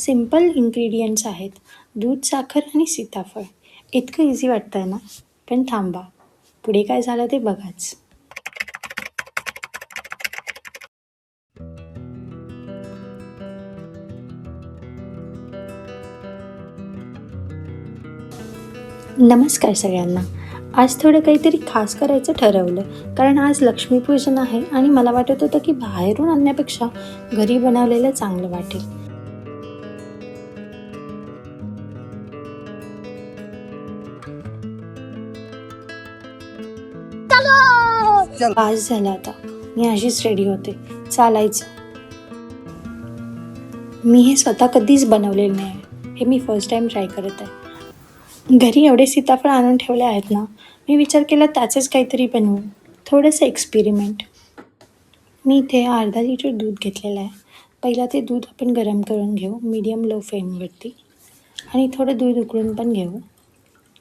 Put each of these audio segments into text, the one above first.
Simple ingredients आहेत. दूध साखर आणि सीताफळ. इतकं इझी वाटतं आहे ना? पण थांबा. पुढे काय झालं ते बघाच. नमस्कार सगळ्यांना. आज थोडं काहीतरी खास करायचं ठरवलं. कारण आज लक्ष्मीपूजन आहे आणि मला वाटत होतं की बाहेरून आणण्यापेक्षा घरी बनवलेलं चांगलं वाटेल. आज झाला आता. मी अशीच रेडी होते. चालायचं. मी हे स्वतः कधीच बनवलेलं नाही. हे मी फर्स्ट टाईम ट्राय करत आहे. घरी एवढे सीताफळ आणून ठेवले आहेत ना मी विचार केला त्याचेच काहीतरी बनवू. थोडंसं एक्सपेरिमेंट मी इथे अर्धा लिटर दूध घेतलेलं आहे. पहिला ते दूध आपण गरम करून घेऊ. मीडियम लो फ्लेमवरती आणि थोडं दूध उकळून पण घेऊ.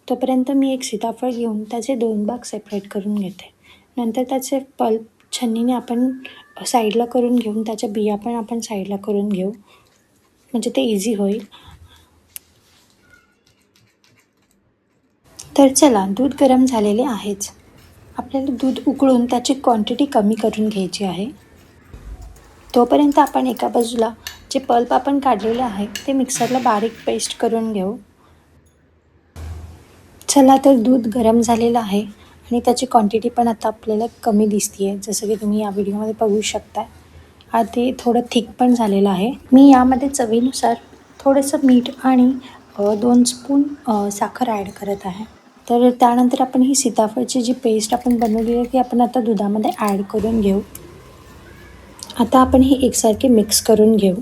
तोपर्यंत मी एक सीताफळ घेऊन त्याचे दोन भाग सेपरेट करून घेते. नंतर त्याचे पल्प छन्नीने आपण साईडला करून घेऊन त्याच्या बिया पण आपण साईडला करून घेऊ. म्हणजे ते इझी होईल. तर चला दूध गरम झालेले आहेच. आपल्याला दूध उकळून त्याची क्वांटिटी कमी करून घ्यायची आहे. तोपर्यंत आपण एका बाजूला जे पल्प आपण काढलेले आहे ते मिक्सरला बारीक पेस्ट करून घेऊ. चला तर दूध गरम झालेलं आहे आणि त्याची क्वांटिटी पण आता आपल्याला कमी दिसते आहे जसं की तुम्ही या व्हिडिओमध्ये बघू शकता आता ते थोडं थिक पण झालेलं आहे. मी यामध्ये चवीनुसार थोडंसं मीठ आणि दोन स्पून साखर ॲड करत आहे. तर त्यानंतर आपण ही सीताफळची जी पेस्ट आपण बनवलेली आहे ती आपण आता दुधामध्ये ॲड करून घेऊ. आता आपण हे एकसारखे मिक्स करून घेऊ.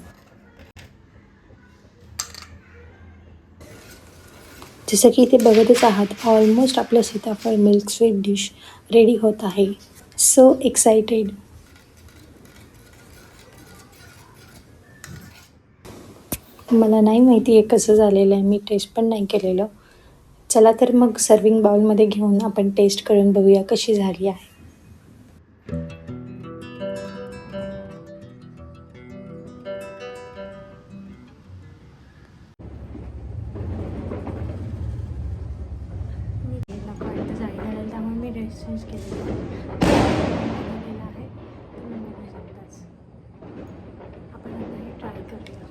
जसं की इथे बघतच आहात ऑलमोस्ट आपलं सीताफळ मिल्क स्वीट डिश रेडी होत आहे. सो एक्सायटेड मला नाही माहिती आहे कसं झालेलं आहे मी टेस्ट पण नाही केलेलं. चला तर मग सर्विंग बाउलमध्ये घेऊन आपण टेस्ट करून बघूया कशी झाली आहे. त्यामुळे मी ड्रेस चेंज केलेला केला आहे आपण आता हे ट्राय करूया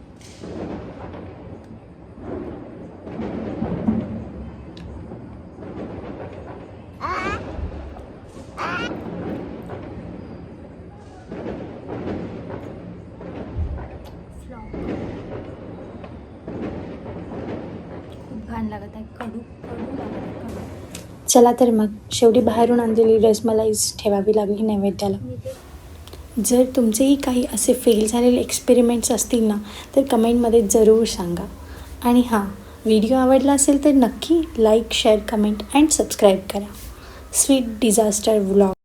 खूप घाण लागत आहे. कडू कडू लागत आहे, कडू. चला तर मग. शेवटी बाहेरून आणलेली रसमलाईच ठेवावी लागली नैवेद्याला. जर तुमचेही काही असे फेल झालेले एक्सपेरिमेंट्स असतील ना तर कमेंटमध्ये जरूर सांगा. आणि हां व्हिडिओ आवडला असेल तर नक्की like share comment and subscribe करा. Sweet disaster vlog